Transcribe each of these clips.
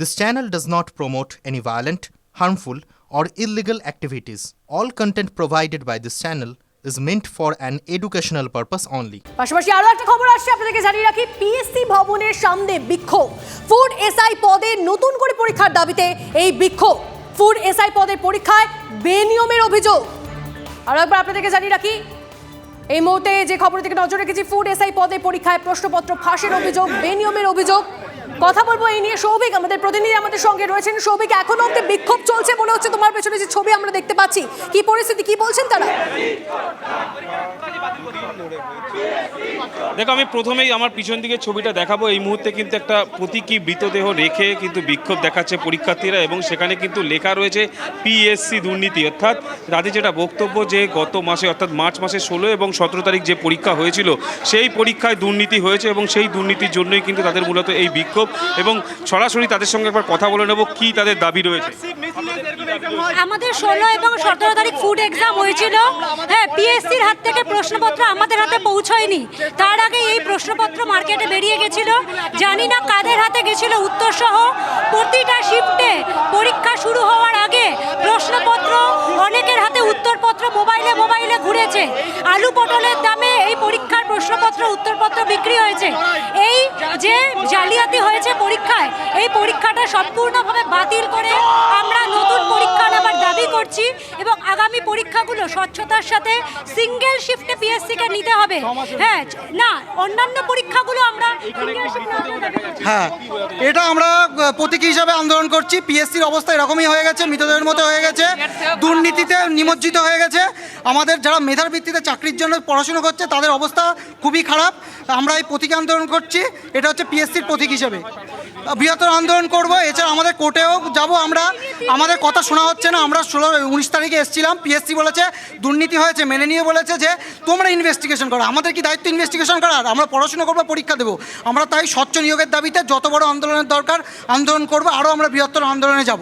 This channel does not promote any violent, harmful, or illegal activities. All content provided by this channel is meant for an educational purpose only. পাশাপাশি আরও একটা খবর আসছে আপনাদেরকে জানিয়ে রাখি পিএসসি ভবনের সামনে বিক্ষোভ ফুড এসআই পদে নতুন করে পরীক্ষার দাবিতে এই বিক্ষোভ ফুড এসআই পদের পরীক্ষায় বেনিয়মের অভিযোগ আরও একবার আপনাদেরকে জানিয়ে রাখি এই মুহূর্তে যে খবরের দিকে নজর রেখেছি ফুড এসআই পদে পরীক্ষায় প্রশ্নপত্র ফাঁসের অভিযোগ বেনিয়মের অভিযোগ কথা বলব এই নিয়ে সৌভিক, আমাদের প্রতিনিধি আমাদের সঙ্গে রয়েছেন। সৌভিক, এখনও অব্দি বিক্ষোভ চলছে মনে হচ্ছে তোমার পেছনে যে ছবি আমরা দেখতে পাচ্ছি। কি পরিস্থিতি, কি বলছেন তারা? দেখো, আমি প্রথমেই আমার পিছন দিকে ছবিটা দেখাবো। এই মুহূর্তে কিন্তু একটা প্রতীকী মৃতদেহ রেখে কিন্তু বিক্ষোভ দেখাচ্ছে পরীক্ষার্থীরা এবং সেখানে কিন্তু লেখা রয়েছে পিএসসি দুর্নীতি। অর্থাৎ তাদের যেটা বক্তব্য যে গত মাসে, অর্থাৎ মার্চ মাসে ষোলো এবং সতেরো তারিখ যে পরীক্ষা হয়েছিল, সেই পরীক্ষায় দুর্নীতি হয়েছে এবং সেই দুর্নীতির জন্যই কিন্তু তাদের মূলত এই বিক্ষোভ এবং সরাসরি তাদের সঙ্গে একবার কথা বলে নেব, কী তাদের দাবি রয়েছে? আমাদের ষোলো এবং সতেরো তারিখ ফুড এক্সাম হয়েছিল। হ্যাঁ পিএসসির হাত থেকে প্রশ্নপত্র আমাদের হাতে পৌঁছয়নি। তার আগে এই প্রশ্নপত্র মার্কেটে বেরিয়ে গেছিল। জানি না কাদের হাতে গেছিল উত্তর সহ প্রতিটা শিফটে পরীক্ষা শুরু হওয়ার আগে প্রশ্নপত্র অনেকের হাতে উত্তরপত্র মোবাইলে মোবাইলে ঘুরেছে। আলু পটলের দামে এই পরীক্ষার প্রশ্নপত্র, উত্তরপত্র বিক্রি হয়েছে। এই যে জালিয়াতি হয়েছে পরীক্ষায়, এই পরীক্ষাটা সম্পূর্ণভাবে বাতিল করে আমরা নতুন পরীক্ষা নেবার দাবি করছি এবং আগামী পরীক্ষাগুলো স্বচ্ছতার সাথে সিঙ্গেল শিফটে পিএসসিকে নিতে হবে। হ্যাঁ না, অন্যান্য পরীক্ষাগুলো আমরা। হ্যাঁ এটা আমরা প্রতীকী হিসাবে আন্দোলন করছি। পিএসসির অবস্থা এরকমই হয়ে গেছে, মৃতদেহের মতো হয়ে গেছে, দুর্নীতিতে নিমজ্জিত হয়ে গেছে। আমাদের যারা মেধার ভিত্তিতে চাকরির জন্য পড়াশুনো করছে, তাদের অবস্থা খুবই খারাপ। আমরা এই প্রতীকী আন্দোলন করছি, এটা হচ্ছে পিএসসির প্রতীক হিসেবে। বৃহত্তর আন্দোলন করব, এছাড়া আমাদের কোর্টেও যাব আমরা। আমাদের কথা শোনা হচ্ছে না, আমরা ষোলো, উনিশ তারিখে এসেছিলাম পিএসসি বলেছে, দুর্নীতি হয়েছে, মেনে নিয়ে বলেছে যে তোমরা ইনভেস্টিগেশন করো, আমাদের কি দায়িত্ব ইনভেস্টিগেশন করার? আমরা পড়াশোনা করব, পরীক্ষা দেবো। আমরা তাই স্বচ্ছ নিয়োগের দাবিতে যত বড় আন্দোলনের দরকার, আন্দোলন করব আরও আমরা বৃহত্তর আন্দোলনে যাব।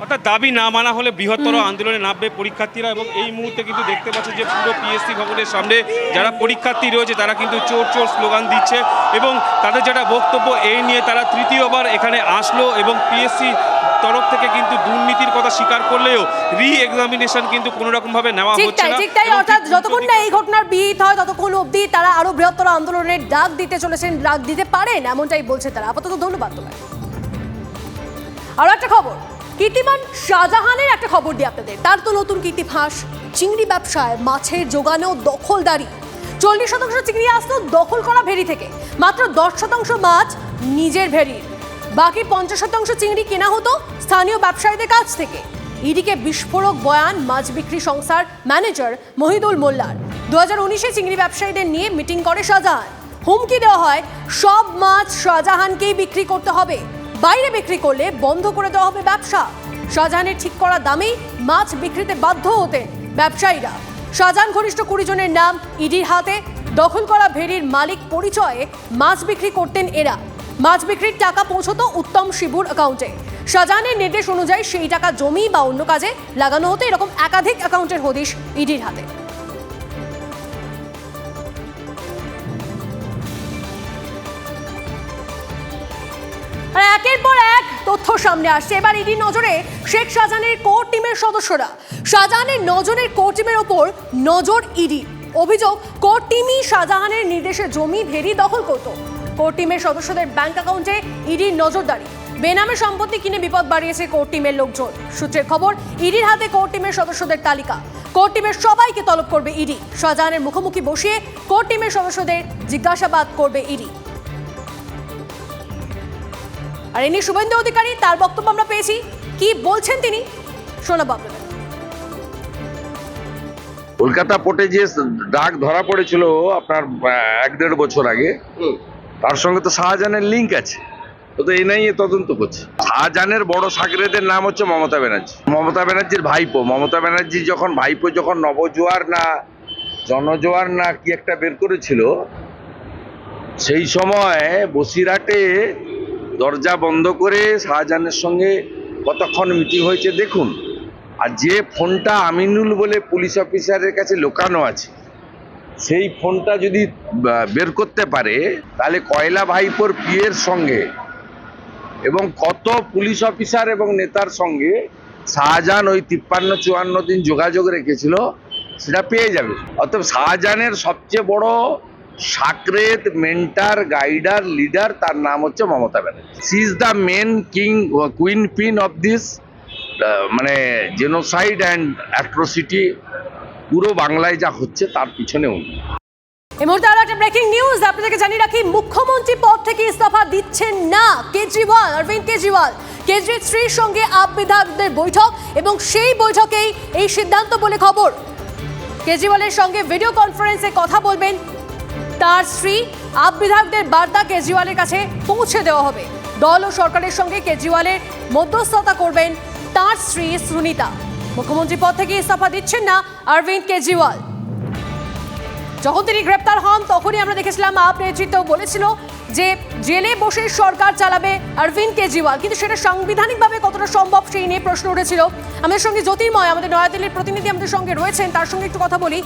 অর্থাৎ দাবি না মানা হলে বৃহত্তর আন্দোলনে নামবে পরীক্ষার্থীরা এবং এই মুহূর্তে কিন্তু দেখতে পাচ্ছি যে পুরো পিএসসি ভবনের সামনে যারা পরীক্ষার্থী রয়েছে তারা কিন্তু চোর চোর স্লোগান দিচ্ছে এবং তাদের যেটা বক্তব্য এই নিয়ে তারা তৃতীয়বার এখানে আসলো এবং পিএসসি তরফ থেকে কিন্তু দুর্নীতির কথা স্বীকার করলেও রি এক্সামিনেশন কিন্তু কোনো রকমভাবে নেওয়া হচ্ছে না ঠিক তাই অর্থাৎ যতক্ষণ না এই ঘটনার বিহিত হয় ততক্ষণ অবধি তারা আরও বৃহত্তর আন্দোলনের ডাক দিতে চলেছেন ডাক দিতে পারেন এমনটাই বলছে তারা। আপাতত ধন্যবাদ তোমায়। আরও একটা খবর। কীর্তিমান শাহজাহানের একটা খবর দিই আপনাদের। তার তো নতুন কীর্তি ফাঁস। চিংড়ি ব্যবসায় মাছের যোগানো দখলদারি। চল্লিশ শতাংশ চিংড়ি আসতো দখল করা ভেরি থেকে। মাত্র দশ শতাংশ মাছ নিজের ভেরির। বাকি পঞ্চাশ শতাংশ চিংড়ি কেনা হতো স্থানীয় ব্যবসায়ীদের কাছ থেকে। ইডিকে বিস্ফোরক বয়ান মাছ বিক্রি সংস্থার ম্যানেজার মহিদুল মোল্লার। দু হাজার উনিশে চিংড়ি ব্যবসায়ীদের নিয়ে মিটিং করে শাহজাহান। হুমকি দেওয়া হয়, সব মাছ শাহজাহানকেই বিক্রি করতে হবে। বাইরে বিক্রি করলে বন্ধ করে দেওয়া হবে ব্যবসা। শাহজাহানের ঠিক করা দামেই মাছ বিক্রিতে বাধ্য হতেন ব্যবসায়ীরা। শাহজাহান ঘনিষ্ঠ কুড়ি জনের নাম ইডির হাতে। দখল করা ভেরির মালিক পরিচয়ে মাছ বিক্রি করতেন এরা। মাছ বিক্রির টাকা পৌঁছতো উত্তম শিবুর অ্যাকাউন্টে শাহজাহানের নির্দেশ অনুযায়ী সেই টাকা জমি বা অন্য কাজে লাগানো হতো, এরকম একাধিক অ্যাকাউন্টের হদিশ ইডির হাতে। তথ্য সামনে আসছে। এবার ইডির নজরে শেখ শাহজাহানের কোর টিমের সদস্যরা। শাহজাহানের নজরের কোর টিমের ওপর নজর ইডি। অভিযোগ, কোর টিমই শাহজাহানের নির্দেশে জমি ভেরি দখল করত। কোর টিমের সদস্যদের ব্যাংক অ্যাকাউন্টে ইডির নজরদারি। বেনামে সম্পত্তি কিনে বিপদ বাড়িয়েছে কোর টিমের লোকজন। সূত্রের খবর, ইডির হাতে কোর টিমের সদস্যদের তালিকা। কোর টিমের সবাইকে তলব করবে ইডি। শাহজাহানের মুখোমুখি বসিয়ে কোর টিমের সদস্যদের জিজ্ঞাসাবাদ করবে ইডি। আর এ নিয়ে শুভেন্দু অধিকারী তার বক্তব্য আমরা পেয়েছি। কি বলছেন তিনি? শোনাবো আপনাদের। কলকাতা পোর্টে যে ডাক ধরা পড়েছিল আপনার এক দেড় বছর আগে তার সঙ্গে তো শাহজাহানের লিঙ্ক আছে। তো এই নাই তদন্ত করছে শাহজাহানের বড় সাগরেদের নাম হচ্ছে মমতা ব্যানার্জি। মমতা ব্যানার্জির ভাইপো। মমতা ব্যানার্জি যখন ভাইপো যখন নবজোয়ার না জনজোয়ার না কি একটা বের করেছিল সেই সময় বসিরহাটে দরজা বন্ধ করে শাহজাহানের সঙ্গে কতক্ষণ মিটিং হয়েছে দেখুন। আর যে ফোনটা আমিনুল বলে পুলিশ অফিসারের কাছে লোকানো আছে, সেই ফোনটা যদি বের করতে পারে, তাহলে কয়লা ভাইপোর পিয়ের সঙ্গে এবং কত পুলিশ অফিসার এবং নেতার সঙ্গে শাহজাহান ওই তিপ্পান্ন চুয়ান্ন দিন যোগাযোগ রেখেছিল, সেটা পেয়ে যাবে। অতএব শাহজাহানের সবচেয়ে বড় সাকরেত মেন্টার, গাইডার, লিডার, তার নাম হচ্ছে Mamata Banerjee. She is the main king queen pin of this মানে জেনোসাইড অ্যান্ড অ্যাট্রোসিটি পুরো বাংলায় যা হচ্ছে তার পিছনে উনি। এই মুহূর্তে আরও একটা ব্রেকিং নিউজ আপনাদেরকে জানিয়ে রাখি, মুখ্যমন্ত্রী পদ থেকে ইস্তফা দিচ্ছেন না কেজরিওয়াল, অরবিন্দ কেজরিওয়াল। কেজরির স্ত্রীর সঙ্গে আপ বিধায়কদের বৈঠক এবং সেই বৈঠকেই এই সিদ্ধান্ত বলে খবর। কেজরিওয়ালের সঙ্গে ভিডিও কনফারেন্সে কথা বলবেন তার স্ত্রী আপ বিধায়কদের বার্তা কেজরিওয়ালের কাছে পৌঁছে দেওয়া হবে। দল ও সরকারের সঙ্গে কেজরিওয়ালের মধ্যস্থতা করবেন তার স্ত্রী সুনিতা। মুখ্যমন্ত্রী পদ থেকে ইস্তফা দিচ্ছেন না অরবিন্দ কেজরিওয়াল। যখন তিনি গ্রেপ্তার হন, তখনই আমরা দেখেছিলাম আপ নেতৃত্ব বলেছিল যে জেলে বসে সরকার চালাবে অরবিন্দ কেজরিওয়াল। কিন্তু সেটা সাংবিধানিকভাবে কতটা সম্ভব সেই নিয়ে প্রশ্ন উঠেছিল। আমাদের সঙ্গে জ্যোতির্ময়, আমাদের নয়াদিল্লির প্রতিনিধি আমাদের সঙ্গে রয়েছেন, তার সঙ্গে একটু কথা বলি।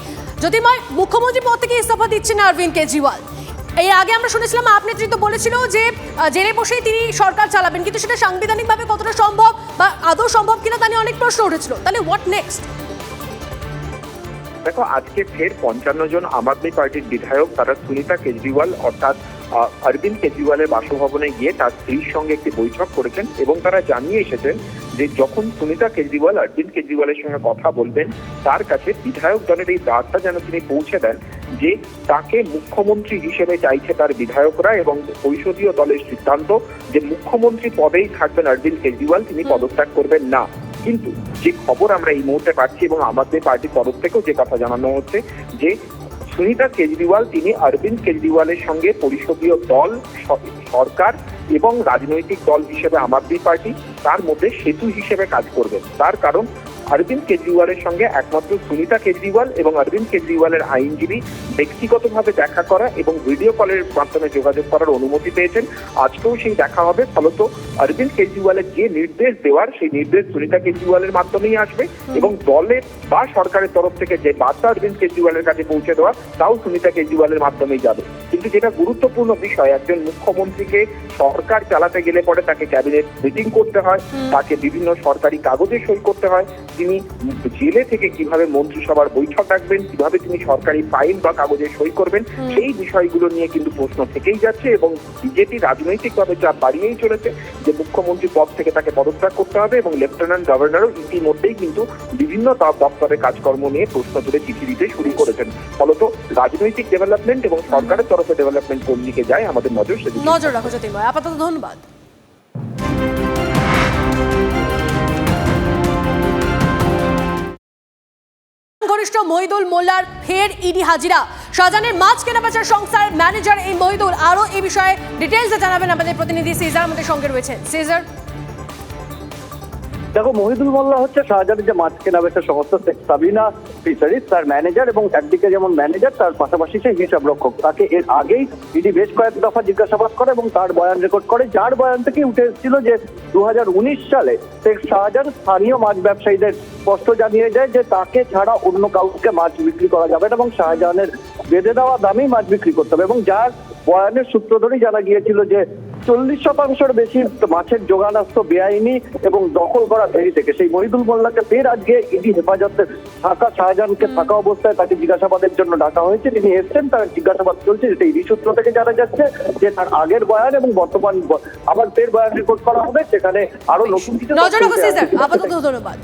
জ্যোতির্ময়, মুখ্যমন্ত্রী পদ থেকে ইস্তফা দিচ্ছেন অরবিন্দ কেজরিওয়াল। এই আগে আমরা শুনেছিলাম আপ নেতৃত্ব বলেছিল যে জেলে বসেই তিনি সরকার চালাবেন, কিন্তু সেটা সাংবিধানিকভাবে কতটা সম্ভব বা আদৌ সম্ভব কিনা তা নিয়ে অনেক প্রশ্ন উঠেছিল। তাহলে হোয়াট নেক্সট দেখো, আজকে ফের পঞ্চান্ন জন আম আদমি পার্টির বিধায়ক, তারা সুনিতা কেজরিওয়াল অর্থাৎ অরবিন্দ কেজরিওয়ালের বাসভবনে গিয়ে তার স্ত্রীর সঙ্গে একটি বৈঠক করেছেন এবং তারা জানিয়ে এসেছেন যে যখন সুনিতা কেজরিওয়াল, অরবিন্দ কেজরিওয়ালের সঙ্গে কথা বলবেন, তার কাছে বিধায়ক দলের এই বার্তা যেন তিনি পৌঁছে দেন যে তাকে মুখ্যমন্ত্রী হিসেবে চাইছে তার বিধায়করা এবং পরিষদীয় দলের সিদ্ধান্ত যে মুখ্যমন্ত্রী পদেই থাকবেন অরবিন্দ কেজরিওয়াল, তিনি পদত্যাগ করবেন না। কিন্তু যে খবর আমরা এই মুহূর্তে পাচ্ছি এবং আমাদের পার্টির তরফ থেকেও যে কথা জানানো হচ্ছে, যে সুনিতা কেজরিওয়াল তিনি অরবিন্দ কেজরিওয়ালের সঙ্গে পরিষদীয় দল সরকার এবং রাজনৈতিক দল হিসেবে আম আদমি পার্টি তার মধ্যে সেতু হিসেবে কাজ করবেন তার কারণ অরবিন্দ কেজরিওয়ালের সঙ্গে একমাত্র সুনিতা কেজরিওয়াল এবং অরবিন্দ কেজরিওয়ালের আইনজীবী ব্যক্তিগতভাবে দেখা করা এবং ভিডিও কলের মাধ্যমে যোগাযোগ করার অনুমতি পেয়েছেন। আজকেও সেই দেখা হবে। ফলত অরবিন্দ কেজরিওয়ালের যে নির্দেশ দেওয়ার, সেই নির্দেশ সুনিতা কেজরিওয়ালের মাধ্যমেই আসবে এবং দলের বা সরকারের তরফ থেকে যে বার্তা অরবিন্দ কেজরিওয়ালের কাছে পৌঁছে দেওয়া তাও সুনিতা কেজরিওয়ালের মাধ্যমেই যাবে। কিন্তু যেটা গুরুত্বপূর্ণ বিষয় একজন মুখ্যমন্ত্রীকে সরকার চালাতে গেলে পরে তাকে ক্যাবিনেট মিটিং করতে হয় তাকে বিভিন্ন সরকারি কাগজে সই করতে হয়। তিনি জেলে থেকে কীভাবে মন্ত্রিসভার বৈঠক ডাকবেন কীভাবে তিনি সরকারি ফাইল বা কাগজে সই করবেন সেই বিষয়গুলো নিয়ে কিন্তু প্রশ্ন থেকেই যাচ্ছে এবং বিজেপি রাজনৈতিকভাবে চাপ বাড়িয়েই চলেছে যে মুখ্যমন্ত্রী পদ থেকে তাকে পদত্যাগ করতে হবে এবং লেফটেন্যান্ট গভর্নরও ইতিমধ্যেই কিন্তু বিভিন্ন দপ্তরের কাজকর্ম নিয়ে প্রশ্ন তুলে চিঠি দিতে শুরু করেছেন। ফলত রাজনৈতিক ডেভেলপমেন্ট এবং সরকারের তরফে ডেভেলপমেন্ট কোন দিকে যায়, আমাদের নজর সেদিকে নজর রাখো জ্যোতির্ময়, আপাতত ধন্যবাদ। ঘনিষ্ঠ মহিদুল মোল্লার ফের ইডি হাজিরা। শাহজাহানের মাছ কেনাবেচার সংস্থার ম্যানেজার এই মহিদুল আরও এই বিষয়ে ডিটেলসে জানাবেন আমাদের প্রতিনিধি সিজার আমাদের সঙ্গে রয়েছেন। সিজার দেখো, মহিদুল মোল্লা হচ্ছে শাহজাহানের যে মাছ কেনা বেচা শেখ সাবিনা ফিশারিজ তার ম্যানেজার এবং একদিকে যেমন ম্যানেজার তার পাশাপাশি সে হিসাব রক্ষক। তাকে এর আগেই ইডি বেশ কয়েক দফা জিজ্ঞাসাবাদ করে এবং তার বয়ান রেকর্ড করে, যার বয়ান থেকেই উঠে এসেছিল যে দু হাজার উনিশ সালে শেখ শাহজাহান স্থানীয় মাছ ব্যবসায়ীদের স্পষ্ট জানিয়ে দেয় যে তাকে ছাড়া অন্য কাউকে মাছ বিক্রি করা যাবে না এবং শাহজাহানের বেঁধে দেওয়া দামেই মাছ বিক্রি করতে হবে। এবং যার বয়ানের সূত্র ধরেই জানা গিয়েছিল যে চল্লিশ শতাংশের বেশি মাছের যোগান আসতো বেআইনি এবং দখল করা ফেরি থেকে। সেই মহিদুল মোল্লাকে ফের আজকে ইডি হেফাজতে থাকা শাহজাহানকে থাকা অবস্থায় তাকে জিজ্ঞাসাবাদের জন্য ডাকা হয়েছে। তিনি এসছেন তার জিজ্ঞাসাবাদ চলছে যেটা ইডি সূত্র থেকে জানা যাচ্ছে যে তার আগের বয়ান এবং বর্তমান আবার ফের বয়ান রেকর্ড করা হবে। সেখানে আরও নতুন কিছু নজর। আপাতত ধন্যবাদ।